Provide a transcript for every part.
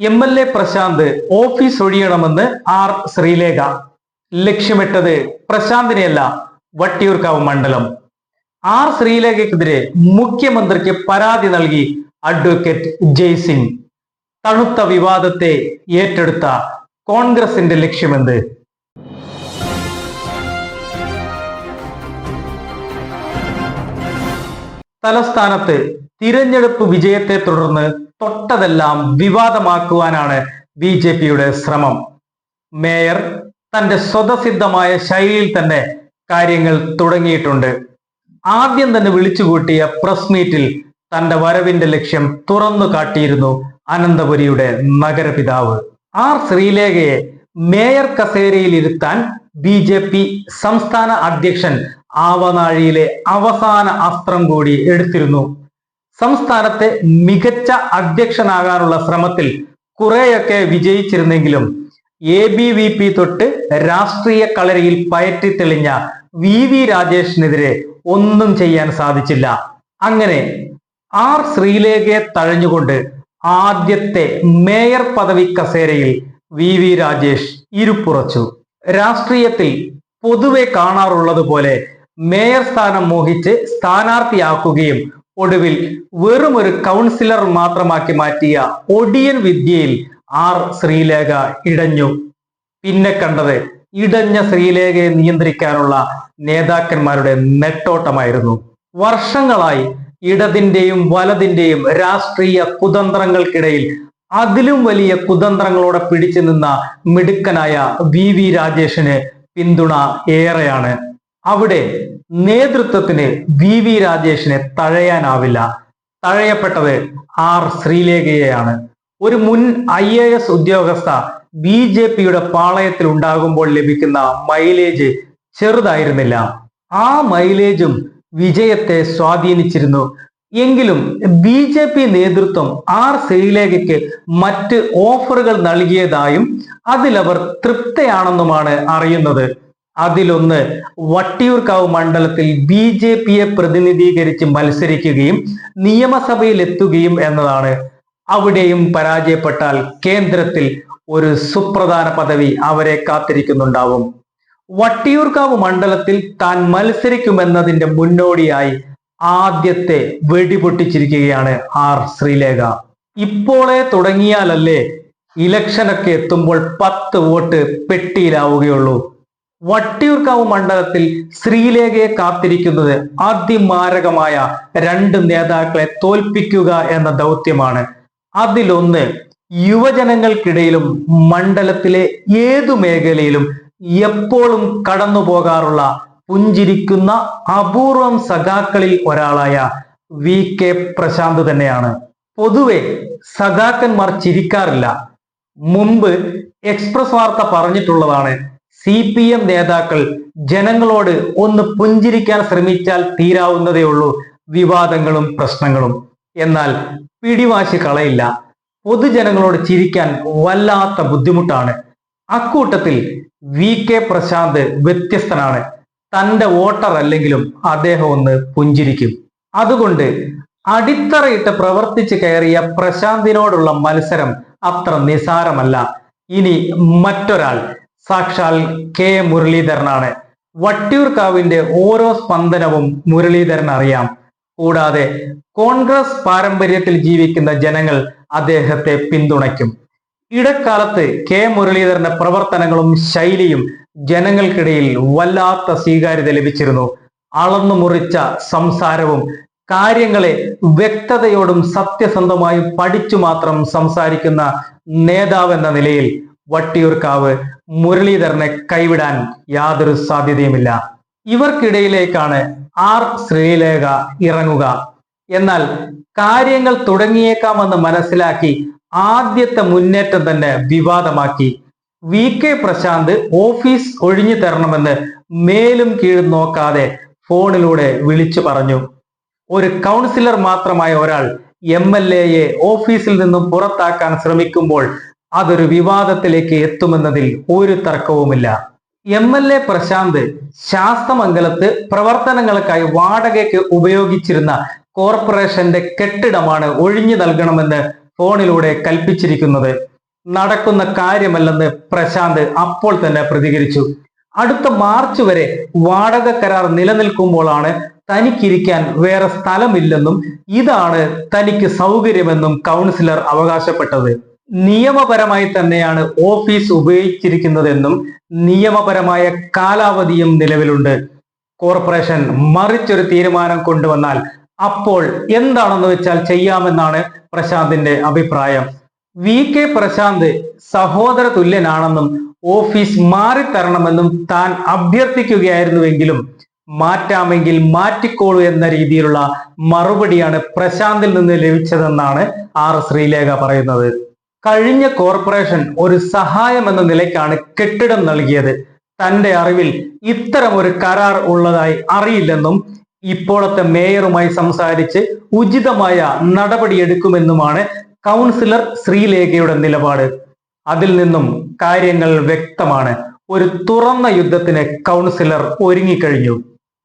M L A Prashanth office ഒഴിയണമെന്ന് R Sreelekha. ലക്ഷ്യമിട്ടത് പ്രശാന്തിനെയല്ല വട്ടിയൂർക്കാവ് മണ്ഡലം. ആർ ശ്രീലേഖയ്ക്കെതിരെ മുഖ്യമന്ത്രിക്ക് പരാതി നൽകി അഡ്വക്കേറ്റ് ജയ്സിംഗ്. തണുത്ത വിവാദത്തെ ഏറ്റെടുത്ത കോൺഗ്രസിന്റെ ലക്ഷ്യമെന്ത്? തലസ്ഥാനത്ത് തിരഞ്ഞെടുപ്പ് വിജയത്തെ തുടർന്ന് തൊട്ടതെല്ലാം വിവാദമാക്കുവാനാണ് ബി ജെ പിയുടെ ശ്രമം. മേയർ തന്റെ സ്വതസിദ്ധമായ ശൈലിയിൽ തന്നെ കാര്യങ്ങൾ തുടങ്ങിയിട്ടുണ്ട്. ആദ്യം തന്നെ വിളിച്ചുകൂട്ടിയ പ്രസ് മീറ്റിൽ തന്റെ വരവിന്റെ ലക്ഷ്യം തുറന്നു കാട്ടിയിരുന്നു അനന്തപുരിയുടെ നഗരപിതാവ്. ആർ ശ്രീലേഖയെ മേയർ കസേരയിൽ ഇരുത്താൻ ബി ജെ പി സംസ്ഥാന അധ്യക്ഷൻ ആവനാഴിയിലെ അവസാന അസ്ത്രം കൂടി എടുത്തിരുന്നു. സംസ്ഥാനത്തെ മികച്ച അധ്യക്ഷനാകാനുള്ള ശ്രമത്തിൽ കുറെയൊക്കെ വിജയിച്ചിരുന്നെങ്കിലും എ ബി വി പി തൊട്ട് രാഷ്ട്രീയ കളരിയിൽ പയറ്റി തെളിഞ്ഞ വി വി രാജേഷിനെതിരെ ഒന്നും ചെയ്യാൻ സാധിച്ചില്ല. അങ്ങനെ ആർ ശ്രീലേഖയെ തഴഞ്ഞുകൊണ്ട് ആദ്യത്തെ മേയർ പദവി കസേരയിൽ വി വി രാജേഷ് ഇരുപ്പുറച്ചു രാഷ്ട്രീയത്തിൽ പൊതുവെ കാണാറുള്ളത് പോലെ മേയർ സ്ഥാനം മോഹിച്ച് സ്ഥാനാർത്ഥിയാക്കുകയും ഒടുവിൽ വെറും ഒരു കൗൺസിലർ മാത്രമാക്കി മാറ്റിയ ഒടിയൻ വിദ്യയിൽ ആർ ശ്രീലേഖ ഇടഞ്ഞു. പിന്നെ കണ്ടത് ഇടഞ്ഞ ശ്രീലേഖയെ നിയന്ത്രിക്കാനുള്ള നേതാക്കന്മാരുടെ നെട്ടോട്ടമായിരുന്നു. വർഷങ്ങളായി ഇടതിന്റെയും വലതിന്റെയും രാഷ്ട്രീയ കുതന്ത്രങ്ങൾക്കിടയിൽ അതിലും വലിയ കുതന്ത്രങ്ങളോടെ പിടിച്ചു നിന്ന മിടുക്കനായ വി വി രാജേഷിന് പിന്തുണ ഏറെയാണ്. അവിടെ നേതൃത്വത്തിന് വി വി രാജേഷിനെ തഴയാനാവില്ല. തഴയപ്പെട്ടത് ആർ ശ്രീലേഖയെയാണ്. ഒരു മുൻ ഐ എ എസ് ഉദ്യോഗസ്ഥ ബി ജെ പിയുടെ പാളയത്തിൽ ഉണ്ടാകുമ്പോൾ ലഭിക്കുന്ന മൈലേജ് ചെറുതായിരുന്നില്ല. ആ മൈലേജും വിജയത്തെ സ്വാധീനിച്ചിരുന്നു. എങ്കിലും ബി ജെ പി നേതൃത്വം ആർ ശ്രീലേഖയ്ക്ക് മറ്റ് ഓഫറുകൾ നൽകിയതായും അതിലവർ തൃപ്തയാണെന്നുമാണ് അറിയുന്നത്. അതിലൊന്ന് വട്ടിയൂർക്കാവ് മണ്ഡലത്തിൽ ബി ജെ പിയെ പ്രതിനിധീകരിച്ച് മത്സരിക്കുകയും നിയമസഭയിൽ എത്തുകയും എന്നതാണ് അവിടെയും പരാജയപ്പെട്ടാൽ കേന്ദ്രത്തിൽ ഒരു സുപ്രധാന പദവി അവരെ കാത്തിരിക്കുന്നുണ്ടാവും. വട്ടിയൂർക്കാവ് മണ്ഡലത്തിൽ താൻ മത്സരിക്കുമെന്നതിന്റെ മുന്നോടിയായി ആദ്യത്തെ വെടിപൊട്ടിച്ചിരിക്കുകയാണ് ആർ ശ്രീലേഖ. ഇപ്പോളെ തുടങ്ങിയാലല്ലേ ഇലക്ഷനൊക്കെ എത്തുമ്പോൾ പത്ത് വോട്ട് പെട്ടിയിലാവുകയുള്ളൂ. വട്ടിയൂർക്കാവ് മണ്ഡലത്തിൽ ശ്രീലേഖയെ കാത്തിരിക്കുന്നത് അതിമാരകമായ രണ്ട് നേതാക്കളെ തോൽപ്പിക്കുക എന്ന ദൗത്യമാണ്. അതിലൊന്ന് യുവജനങ്ങൾക്കിടയിലും മണ്ഡലത്തിലെ ഏതു മേഖലയിലും എപ്പോഴും കടന്നു പോകാറുള്ള പുഞ്ചിരിക്കുന്ന അപൂർവം സഖാക്കളിൽ ഒരാളായ വി. കെ. പ്രശാന്ത് തന്നെയാണ്. പൊതുവെ സഖാക്കന്മാർ ചിരിക്കാറില്ല. മുമ്പ് എക്സ്പ്രസ് വാർത്ത പറഞ്ഞിട്ടുള്ളതാണ്. സി പി എം നേതാക്കൾ ജനങ്ങളോട് ഒന്ന് പുഞ്ചിരിക്കാൻ ശ്രമിച്ചാൽ തീരാവുന്നതേ ഉള്ളൂ വിവാദങ്ങളും പ്രശ്നങ്ങളും. എന്നാൽ പിടിവാശി കളയില്ല. പൊതുജനങ്ങളോട് ചിരിക്കാൻ വല്ലാത്ത ബുദ്ധിമുട്ടാണ്. അക്കൂട്ടത്തിൽ വി കെ പ്രശാന്ത് വ്യത്യസ്തനാണ്. തന്റെ വോട്ടർ അല്ലെങ്കിലും അദ്ദേഹം ഒന്ന് പുഞ്ചിരിക്കും. അതുകൊണ്ട് അടിത്തറയിട്ട് പ്രവർത്തിച്ച് കയറിയ പ്രശാന്തിനോടുള്ള മത്സരം അത്ര നിസാരമല്ല. ഇനി മറ്റൊരാൾ. സാക്ഷാൽ കെ മുരളീധരനാണ്. വട്ടിയൂർക്കാവിന്റെ ഓരോ സ്പന്ദനവും മുരളീധരൻ അറിയാം കൂടാതെ കോൺഗ്രസ് പാരമ്പര്യത്തിൽ ജീവിക്കുന്ന ജനങ്ങൾ അദ്ദേഹത്തെ പിന്തുണയ്ക്കും. ഇടക്കാലത്ത് കെ മുരളീധരന്റെ പ്രവർത്തനങ്ങളും ശൈലിയും ജനങ്ങൾക്കിടയിൽ വല്ലാത്ത സ്വീകാര്യത ലഭിച്ചിരുന്നു. അളന്നു മുറിച്ച സംസാരവും കാര്യങ്ങളെ വ്യക്തതയോടും സത്യസന്ധമായും പഠിച്ചു മാത്രം സംസാരിക്കുന്ന നേതാവ് എന്ന നിലയിൽ വട്ടിയൂർക്കാവ് മുരളീധരനെ കൈവിടാൻ യാതൊരു സാധ്യതയുമില്ല. ഇവർക്കിടയിലേക്കാണ് ആർ ശ്രീലേഖ ഇറങ്ങുക. എന്നാൽ കാര്യങ്ങൾ തുടങ്ങിയേക്കാമെന്ന് മനസ്സിലാക്കി ആദ്യത്തെ മുന്നേറ്റം തന്നെ വിവാദമാക്കി. വി കെ പ്രശാന്ത് ഓഫീസ് ഒഴിഞ്ഞു തരണമെന്ന് മേലും കീഴും നോക്കാതെ ഫോണിലൂടെ വിളിച്ചു പറഞ്ഞു. ഒരു കൗൺസിലർ മാത്രമായ ഒരാൾ എം എൽ എയെ ഓഫീസിൽ നിന്നും പുറത്താക്കാൻ ശ്രമിക്കുമ്പോൾ അതൊരു വിവാദത്തിലേക്ക് എത്തുമെന്നതിൽ ഒരു തർക്കവുമില്ല. എം എൽ എ പ്രശാന്ത് ശാസ്തമംഗലത്ത് പ്രവർത്തനങ്ങൾക്കായി വാടകയ്ക്ക് ഉപയോഗിച്ചിരുന്ന കോർപ്പറേഷന്റെ കെട്ടിടമാണ് ഒഴിഞ്ഞു നൽകണമെന്ന് ഫോണിലൂടെ കൽപ്പിച്ചിരിക്കുന്നത്. നടക്കുന്ന കാര്യമല്ലെന്ന് പ്രശാന്ത് അപ്പോൾ തന്നെ പ്രതികരിച്ചു. അടുത്ത മാർച്ച് വരെ വാടക കരാർ നിലനിൽക്കുമ്പോഴാണ് തനിക്കിരിക്കാൻ വേറെ സ്ഥലമില്ലെന്നും ഇതാണ് തനിക്ക് സൗകര്യമെന്നും കൗൺസിലർ അവകാശപ്പെട്ടത്. നിയമപരമായി തന്നെയാണ് ഓഫീസ് ഉപയോഗിച്ചിരിക്കുന്നതെന്നും നിയമപരമായ കാലാവധിയും നിലവിലുണ്ട്. കോർപ്പറേഷൻ മറിച്ചൊരു തീരുമാനം കൊണ്ടുവന്നാൽ അപ്പോൾ എന്താണെന്ന് വെച്ചാൽ ചെയ്യാമെന്നാണ് പ്രശാന്തിന്റെ അഭിപ്രായം. വി. കെ. പ്രശാന്ത് സഹോദര തുല്യനാണെന്നും ഓഫീസ് മാറിത്തരണമെന്നും താൻ അഭ്യർത്ഥിക്കുകയായിരുന്നുവെങ്കിലും മാറ്റാമെങ്കിൽ മാറ്റിക്കോളൂ എന്ന രീതിയിലുള്ള മറുപടിയാണ് പ്രശാന്തിൽ നിന്ന് ലഭിച്ചതെന്നാണ് ആർ ശ്രീലേഖ പറയുന്നത്. കഴിഞ്ഞ കോർപ്പറേഷൻ ഒരു സഹായം എന്ന നിലയ്ക്കാണ് കെട്ടിടം നൽകിയത്. തന്റെ അറിവിൽ ഇത്തരം ഒരു കരാർ ഉള്ളതായി അറിയില്ലെന്നും ഇപ്പോഴത്തെ മേയറുമായി സംസാരിച്ച് ഉചിതമായ നടപടിയെടുക്കുമെന്നുമാണ് കൗൺസിലർ ശ്രീലേഖയുടെ നിലപാട്. അതിൽ നിന്നും കാര്യങ്ങൾ വ്യക്തമാണ്. ഒരു തുറന്ന യുദ്ധത്തിന് കൗൺസിലർ ഒരുങ്ങിക്കഴിഞ്ഞു.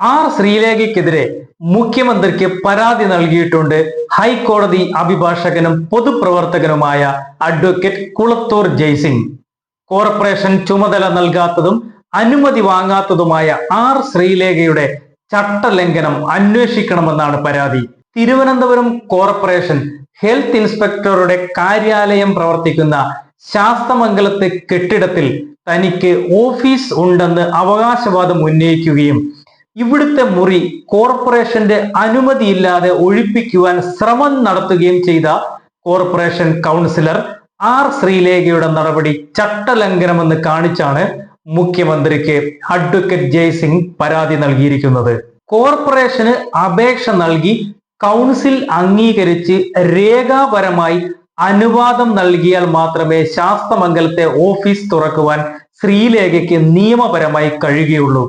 ആർ ശ്രീലേഖയ്ക്കെതിരെ മുഖ്യമന്ത്രിക്ക് പരാതി നൽകിയിട്ടുണ്ട്. ഹൈക്കോടതി അഭിഭാഷകനും പൊതുപ്രവർത്തകനുമായ അഡ്വക്കേറ്റ് കുളത്തൂർ ജയ്സിംഗ്. കോർപ്പറേഷൻ ചുമതല നൽകാത്തതും അനുമതി വാങ്ങാത്തതുമായ ആർ ശ്രീലേഖയുടെ ചട്ടലംഘനം അന്വേഷിക്കണമെന്നാണ് പരാതി. തിരുവനന്തപുരം കോർപ്പറേഷൻ ഹെൽത്ത് ഇൻസ്പെക്ടറുടെ കാര്യാലയം പ്രവർത്തിക്കുന്ന ശാസ്തമംഗലത്തെ കെട്ടിടത്തിൽ തനിക്ക് ഓഫീസ് ഉണ്ടെന്ന് അവകാശവാദം ഉന്നയിക്കുകയും ഇവിടുത്തെ മുറി കോർപ്പറേഷന്റെ അനുമതിയില്ലാതെ ഒഴിപ്പിക്കുവാൻ ശ്രമം നടത്തുകയും ചെയ്ത കോർപ്പറേഷൻ കൗൺസിലർ ആർ ശ്രീലേഖയുടെ നടപടി ചട്ടലംഘനമെന്ന് കാണിച്ചാണ് മുഖ്യമന്ത്രിക്ക് അഡ്വക്കേറ്റ് ജയ്സിംഗ് പരാതി നൽകിയിരിക്കുന്നത്. കോർപ്പറേഷന് അപേക്ഷ നൽകി കൗൺസിൽ അംഗീകരിച്ച് രേഖാപരമായി അനുവാദം നൽകിയാൽ മാത്രമേ ശാസ്തമംഗലത്തെ ഓഫീസ് തുറക്കുവാൻ ശ്രീലേഖയ്ക്ക് നിയമപരമായി കഴിയുകയുള്ളൂ.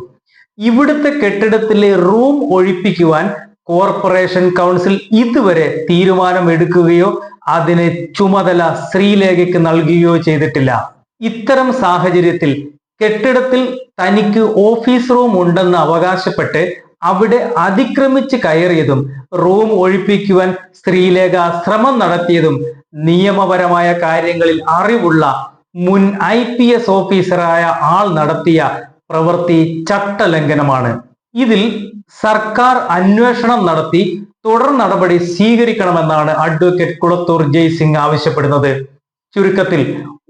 ഇവിടുത്തെ കെട്ടിടത്തിലെ റൂം ഒഴിപ്പിക്കുവാൻ കോർപ്പറേഷൻ കൗൺസിൽ ഇതുവരെ തീരുമാനം എടുക്കുകയോ അതിന് ചുമതല ശ്രീലേഖയ്ക്ക് നൽകുകയോ ചെയ്തിട്ടില്ല. ഇത്തരം സാഹചര്യത്തിൽ കെട്ടിടത്തിൽ തനിക്ക് ഓഫീസ് റൂം ഉണ്ടെന്ന് അവകാശപ്പെട്ട് അവിടെ അതിക്രമിച്ച് കയറിയതും റൂം ഒഴിപ്പിക്കുവാൻ സ്ത്രീലേഖ ശ്രമം നടത്തിയതും നിയമപരമായ കാര്യങ്ങളിൽ അറിവുള്ള മുൻ ഐ പി എസ് ഓഫീസറായ ആൾ നടത്തിയ പ്രവൃത്തി ചട്ടലംഘനമാണ്. ഇതിൽ സർക്കാർ അന്വേഷണം നടത്തി തുടർ നടപടി സ്വീകരിക്കണമെന്നാണ് അഡ്വക്കേറ്റ് കുളത്തൂർ ജയ്സിംഗ് ആവശ്യപ്പെടുന്നത്. ചുരുക്കത്തിൽ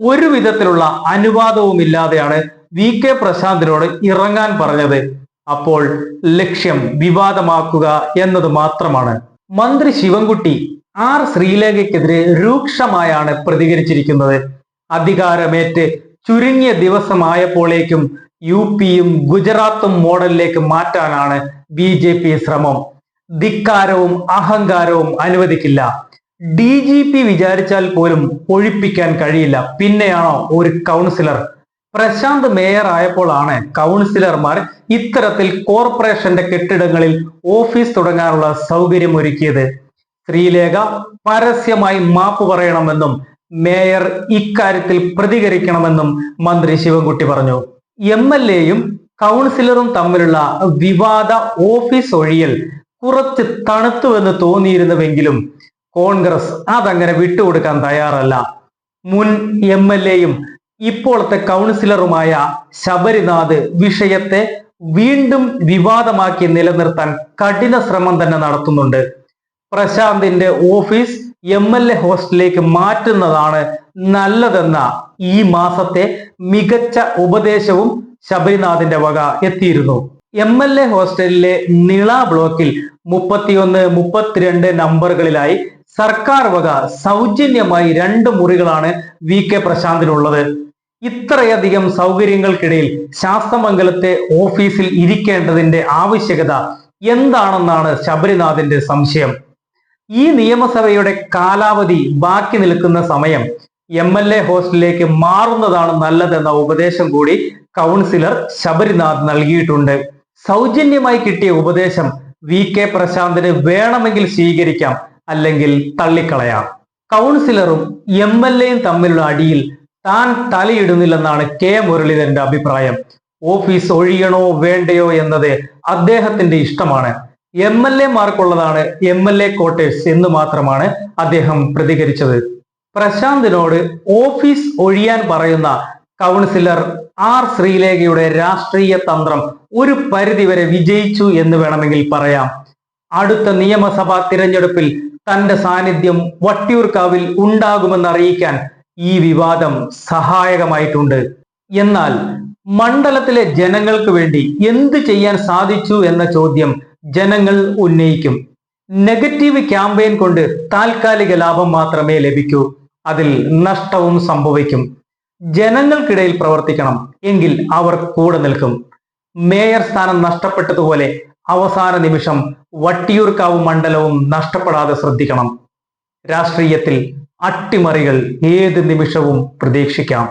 ഒരു വിധത്തിലുള്ള അനുവാദവും ഇല്ലാതെയാണ് വി കെ പ്രശാന്തിനോട് ഇറങ്ങാൻ പറഞ്ഞത്. അപ്പോൾ ലക്ഷ്യം വിവാദമാക്കുക എന്നത് മാത്രമാണ്. മന്ത്രി ശിവൻകുട്ടി ആർ ശ്രീലേഖയ്ക്കെതിരെ രൂക്ഷമായാണ് പ്രതികരിച്ചിരിക്കുന്നത്. അധികാരമേറ്റ് ചുരുങ്ങിയ ദിവസമായപ്പോഴേക്കും യു പിയും ഗുജറാത്തും മോഡലിലേക്ക് മാറ്റാനാണ് ബി ജെ പി ശ്രമം. ധിക്കാരവും അഹങ്കാരവും അനുവദിക്കില്ല. ഡി ജി പി വിചാരിച്ചാൽ പോലും ഒഴിപ്പിക്കാൻ കഴിയില്ല. പിന്നെയാണോ ഒരു കൗൺസിലർ? പ്രശാന്ത് മേയർ ആയപ്പോഴാണ് കൗൺസിലർമാർ ഇത്തരത്തിൽ കോർപ്പറേഷന്റെ കെട്ടിടങ്ങളിൽ ഓഫീസ് തുടങ്ങാനുള്ള സൗകര്യം ഒരുക്കിയത്. ശ്രീലേഖ പരസ്യമായി മാപ്പ് പറയണമെന്നും മേയർ ഇക്കാര്യത്തിൽ പ്രതികരിക്കണമെന്നും മന്ത്രി ശിവൻകുട്ടി പറഞ്ഞു. എം എൽ എയും കൗൺസിലറും തമ്മിലുള്ള വിവാദ ഓഫീസ് ഒഴിയൽ കുറച്ച് തണുത്തുവെന്ന് തോന്നിയിരുന്നുവെങ്കിലും കോൺഗ്രസ് അതങ്ങനെ വിട്ടുകൊടുക്കാൻ തയ്യാറല്ല. മുൻ എം എൽ എയും ഇപ്പോഴത്തെ കൗൺസിലറുമായ ശബരിനാഥ് വിഷയത്തെ വീണ്ടും വിവാദമാക്കി നിലനിർത്താൻ കഠിന ശ്രമം തന്നെ നടത്തുന്നുണ്ട്. പ്രശാന്തിന്റെ ഓഫീസ് എം എൽ എ ഹോസ്റ്റലിലേക്ക് മാറ്റുന്നതാണ് നല്ലതെന്ന ഈ മാസത്തെ മികച്ച ഉപദേശവും ശബരിനാഥിന്റെ വക എത്തിയിരുന്നു. എം എൽ എ ഹോസ്റ്റലിലെ നിള ബ്ലോക്കിൽ മുപ്പത്തിയൊന്ന് മുപ്പത്തിരണ്ട് നമ്പറുകളിലായി സർക്കാർ വക സൗജന്യമായി രണ്ട് മുറികളാണ് വി കെ പ്രശാന്തിനുള്ളത്. ഇത്രയധികം സൗകര്യങ്ങൾക്കിടയിൽ ശാസ്തമംഗലത്തെ ഓഫീസിൽ ഇരിക്കേണ്ടതിന്റെ ആവശ്യകത എന്താണെന്നാണ് ശബരിനാഥിന്റെ സംശയം. ഈ നിയമസഭയുടെ കാലാവധി ബാക്കി നിൽക്കുന്ന സമയം എം എൽ എ ഹോസ്റ്റലിലേക്ക് മാറുന്നതാണ് നല്ലതെന്ന ഉപദേശം കൂടി കൗൺസിലർ ശബരിനാഥ് നൽകിയിട്ടുണ്ട്. സൗജന്യമായി കിട്ടിയ ഉപദേശം വി കെ പ്രശാന്തിന് വേണമെങ്കിൽ സ്വീകരിക്കാം അല്ലെങ്കിൽ തള്ളിക്കളയാം. കൗൺസിലറും എം എൽ എയും തമ്മിലുള്ള അടിയിൽ താൻ തലയിടുന്നില്ലെന്നാണ് കെ മുരളീധരന്റെ അഭിപ്രായം. ഓഫീസ് ഒഴിയണോ വേണ്ടയോ എന്നത് അദ്ദേഹത്തിന്റെ ഇഷ്ടമാണ്. എം എൽ എ മാർക്കുള്ളതാണ് എം എൽ എ ക്വാർട്ടേഴ്സ് എന്ന് മാത്രമാണ് അദ്ദേഹം പ്രതികരിച്ചത്. പ്രശാന്തിനോട് ഓഫീസ് ഒഴിയാൻ പറയുന്ന കൗൺസിലർ ആർ ശ്രീലേഖയുടെ രാഷ്ട്രീയ തന്ത്രം ഒരു പരിധിവരെ വിജയിച്ചു എന്ന് വേണമെങ്കിൽ പറയാം. അടുത്ത നിയമസഭാ തിരഞ്ഞെടുപ്പിൽ തന്റെ സാന്നിധ്യം വട്ടിയൂർക്കാവിൽ ഉണ്ടാകുമെന്ന് അറിയിക്കാൻ ഈ വിവാദം സഹായകമായിട്ടുണ്ട്. എന്നാൽ മണ്ഡലത്തിലെ ജനങ്ങൾക്ക് വേണ്ടി എന്ത് ചെയ്യാൻ സാധിച്ചു എന്ന ചോദ്യം ജനങ്ങൾ ഉന്നയിക്കും. നെഗറ്റീവ് ക്യാമ്പയിൻ കൊണ്ട് താൽക്കാലിക ലാഭം മാത്രമേ ലഭിക്കൂ. അതിൽ നഷ്ടവും സംഭവിക്കും. ജനങ്ങൾക്കിടയിൽ പ്രവർത്തിക്കണം എങ്കിൽ അവർ കൂടെ നിൽക്കും. മേയർ സ്ഥാനം നഷ്ടപ്പെട്ടതുപോലെ അവസാന നിമിഷം വട്ടിയൂർക്കാവ് മണ്ഡലവും നഷ്ടപ്പെടാതെ ശ്രദ്ധിക്കണം. രാഷ്ട്രീയത്തിൽ അട്ടിമറികൾ ഏത് നിമിഷവും പ്രതീക്ഷിക്കാം.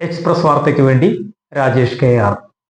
എക്സ്പ്രസ് വാർത്തയ്ക്ക് വേണ്ടി രാജേഷ് കെ ആർ.